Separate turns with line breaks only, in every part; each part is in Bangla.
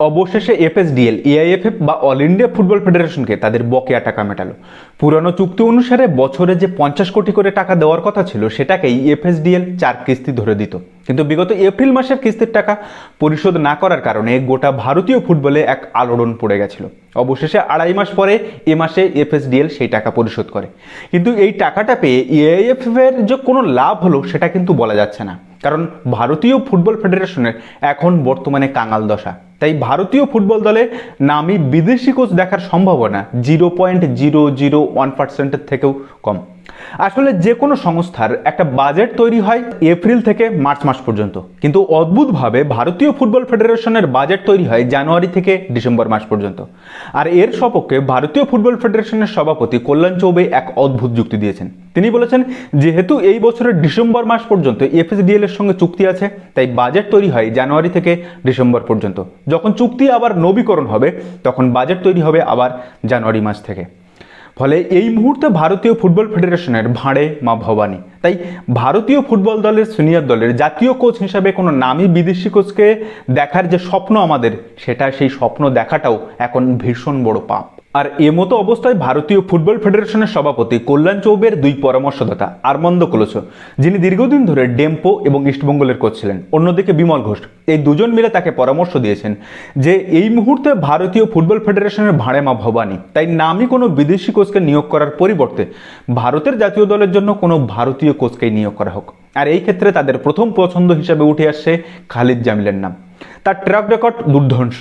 অবশেষে এফএসডিএল, এআইএফএফ বা অল ইন্ডিয়া ফুটবল ফেডারেশনকে তাদের বকেয়া টাকা মেটালো। পুরানো চুক্তি অনুসারে বছরে যে পঞ্চাশ কোটি করে টাকা দেওয়ার কথা ছিল, সেটাকেই এফএসডিএল চার কিস্তি ধরে দিত। কিন্তু বিগত এপ্রিল মাসের কিস্তির টাকা পরিশোধ না করার কারণে গোটা ভারতীয় ফুটবলে এক আলোড়ন পড়ে গেছিল। অবশেষে আড়াই মাস পরে এ মাসে এফএসডিএল সেই টাকা পরিশোধ করে। কিন্তু এই টাকাটা পেয়ে এআইএফএফ এর যে কোনো লাভ হলো, সেটা কিন্তু বলা যাচ্ছে না। কারণ ভারতীয় ফুটবল ফেডারেশনের এখন বর্তমানে কাঙাল দশা। তাই ভারতীয় ফুটবল দলে নামি বিদেশি কোচ দেখার সম্ভাবনা zero point zero zero one পার্সেন্টের থেকেও কম। আসলে যে কোনো সংস্থার একটা বাজেট তৈরি হয় এপ্রিল থেকে মার্চ মাস পর্যন্ত। কিন্তু অদ্ভুতভাবে ভারতীয় ফুটবল ফেডারেশনের বাজেট তৈরি হয় জানুয়ারি থেকে ডিসেম্বর মাস পর্যন্ত। আর এর সপক্ষে ভারতীয় ফুটবল ফেডারেশনের সভাপতি কল্যাণ চৌবে এক অদ্ভুত যুক্তি দিয়েছেন। তিনি বলেছেন, যেহেতু এই বছরের ডিসেম্বর মাস পর্যন্ত এফএসডিএল এর সঙ্গে চুক্তি আছে, তাই বাজেট তৈরি হয় জানুয়ারি থেকে ডিসেম্বর পর্যন্ত। যখন চুক্তি আবার নবীকরণ হবে, তখন বাজেট তৈরি হবে আবার জানুয়ারি মাস থেকে। ফলে এই মুহূর্তে ভারতীয় ফুটবল ফেডারেশনের ভাঁড়ে মা ভবানী। তাই ভারতীয় ফুটবল দলের সিনিয়র দলের জাতীয় কোচ হিসাবে কোনো নামি বিদেশি কোচকে দেখার যে স্বপ্ন আমাদের, সেটা সেই স্বপ্ন দেখাটাও এখন ভীষণ বড় পাপ। আর এমতো অবস্থায় ভারতীয় ফুটবল ফেডারেশনের সভাপতি কল্যাণ চৌবের দুই পরামর্শদাতা আরমন্দ কলস যিনি দীর্ঘদিন ধরে ডেম্পো এবং ইস্টবেঙ্গলের কোচ ছিলেন। অন্যদিকে বিমল ঘোষ, এই দুজন মিলে তাকে পরামর্শ দিয়েছেন যে এই মুহূর্তে ভারতীয় ফুটবল ফেডারেশনের ভাড়েমা ভবানী, তাই নামই কোনো বিদেশি কোচকে নিয়োগ করার পরিবর্তে ভারতের জাতীয় দলের জন্য কোনো ভারতীয় কোচকেই নিয়োগ করা হোক। আর এই ক্ষেত্রে তাদের প্রথম পছন্দ হিসেবে উঠে আসছে খালিদ জামিলের নাম। তার ট্র্যাক রেকর্ড দুর্ধর্ষ।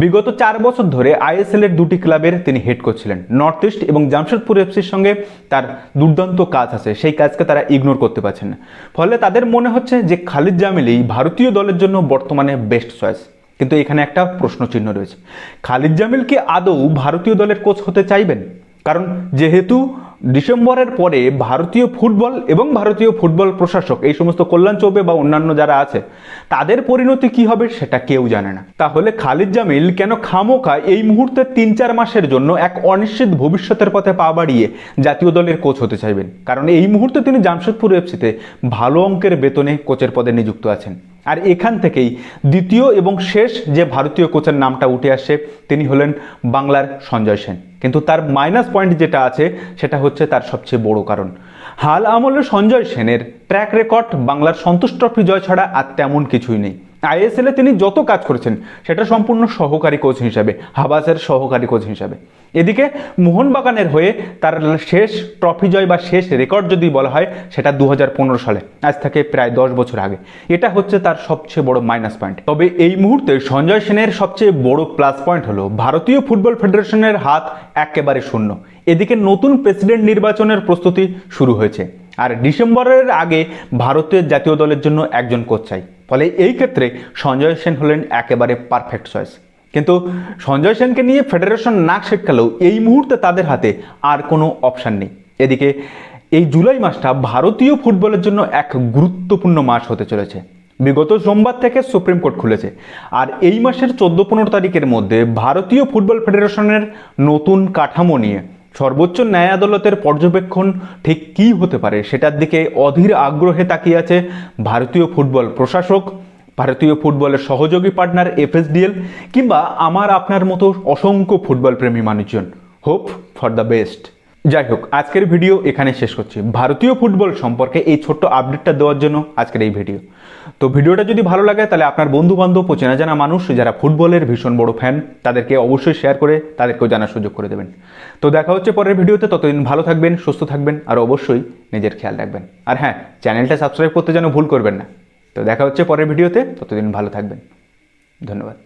বিগত চার বছর ধরে আইএসএল এর দুটি ক্লাবের তিনি হেড কোচ ছিলেন। নর্থ ইস্ট এবং জামশেদপুর এফসির সঙ্গে তার দুর্দান্ত কাজ আছে। সেই কাজকে তারা ইগনোর করতে পারছেন না। ফলে তাদের মনে হচ্ছে যে খালিদ জামিলই ভারতীয় দলের জন্য বর্তমানে বেস্ট চয়েস কিন্তু এখানে একটা প্রশ্ন চিহ্ন রয়েছে। খালিদ জামিল কি আদৌ ভারতীয় দলের কোচ হতে চাইবেন? কারণ যেহেতু ডিসেম্বরের পরে ভারতীয় ফুটবল এবং ভারতীয় ফুটবল প্রশাসক, এই সমস্ত কল্যাণ চৌবে বা অন্যান্য যারা আছে, তাদের পরিণতি কি হবে সেটা কেউ জানে না। তাহলে খালিদ জামিল কেন খামোকা এই মুহূর্তে তিন চার মাসের জন্য এক অনিশ্চিত ভবিষ্যতের পথে পা বাড়িয়ে জাতীয় দলের কোচ হতে চাইবেন? কারণ এই মুহূর্তে তিনি জামশেদপুর এফসিতে ভালো অঙ্কের বেতনে কোচের পদে নিযুক্ত আছেন। আর এখান থেকেই দ্বিতীয় এবং শেষ যে ভারতীয় কোচের নামটা উঠে আসে, তিনি হলেন বাংলার সঞ্জয় সেন। কিন্তু তার মাইনাস পয়েন্ট যেটা আছে, সেটা হচ্ছে তার সবচেয়ে বড় কারণ। হাল আমলে সঞ্জয় সেনের ট্র্যাক রেকর্ড বাংলার সন্তোষ ট্রফি জয় ছাড়া আর তেমন কিছুই নেই। আইএসএলে তিনি যত কাজ করেছেন, সেটা সম্পূর্ণ সহকারী কোচ হিসাবে, হাবাসের সহকারী কোচ হিসাবে। এদিকে মোহনবাগানের হয়ে তার শেষ ট্রফি জয় বা শেষ রেকর্ড যদি বলা হয়, সেটা দু হাজার পনেরো সালে, আজ থেকে প্রায় দশ বছর আগে। এটা হচ্ছে তার সবচেয়ে বড় মাইনাস পয়েন্ট তবে এই মুহূর্তে সঞ্জয় সেনের সবচেয়ে বড় প্লাস পয়েন্ট হলো, ভারতীয় ফুটবল ফেডারেশনের হাত একেবারে শূন্য। এদিকে নতুন প্রেসিডেন্ট নির্বাচনের প্রস্তুতি শুরু হয়েছে। আর ডিসেম্বরের আগে ভারতের জাতীয় দলের জন্য একজন কোচ চাই। ফলে এই ক্ষেত্রে সঞ্জয় সেন হলেন একেবারে পারফেক্ট চয়েস কিন্তু সঞ্জয় সেনকে নিয়ে ফেডারেশন নাক শেখালেও এই মুহূর্তে তাদের হাতে আর কোনো অপশান নেই। এদিকে এই জুলাই মাসটা ভারতীয় ফুটবলের জন্য এক গুরুত্বপূর্ণ মাস হতে চলেছে। বিগত সোমবার থেকে সুপ্রিম কোর্ট খুলেছে। আর এই মাসের চোদ্দ পনেরো তারিখের মধ্যে ভারতীয় ফুটবল ফেডারেশনের নতুন কাঠামো নিয়ে সর্বোচ্চ ন্যায় আদালতের পর্যবেক্ষণ ঠিক কী হতে পারে সেটার দিকে অধীর আগ্রহে তাকিয়ে আছে ভারতীয় ফুটবল প্রশাসক, ভারতীয় ফুটবলের সহযোগী পার্টনার এফএসডিএল কিংবা আমার আপনার মতো অসংখ্য ফুটবল প্রেমী মানুষজন। হোপ ফর দ্য বেস্ট যাই হোক, আজকের ভিডিও এখানে শেষ করছি। ভারতীয় ফুটবল সম্পর্কে এই ছোট্ট আপডেটটা দেওয়ার জন্য আজকের এই ভিডিও। তো ভিডিওটা যদি ভালো লাগে, তাহলে আপনার বন্ধু বান্ধব ও চেনা জানা মানুষ যারা ফুটবলের ভীষণ বড় ফ্যান তাদেরকে অবশ্যই শেয়ার করে তাদেরকেও জানার সুযোগ করে দেবেন। তো দেখা হচ্ছে পরের ভিডিওতে, ততদিন ভালো থাকবেন, সুস্থ থাকবেন, আর অবশ্যই নিজের খেয়াল রাখবেন। আর হ্যাঁ চ্যানেলটা সাবস্ক্রাইব করতে যেন ভুল করবেন না। তো দেখা হচ্ছে পরের ভিডিওতে, ততদিন ভালো থাকবেন। ধন্যবাদ।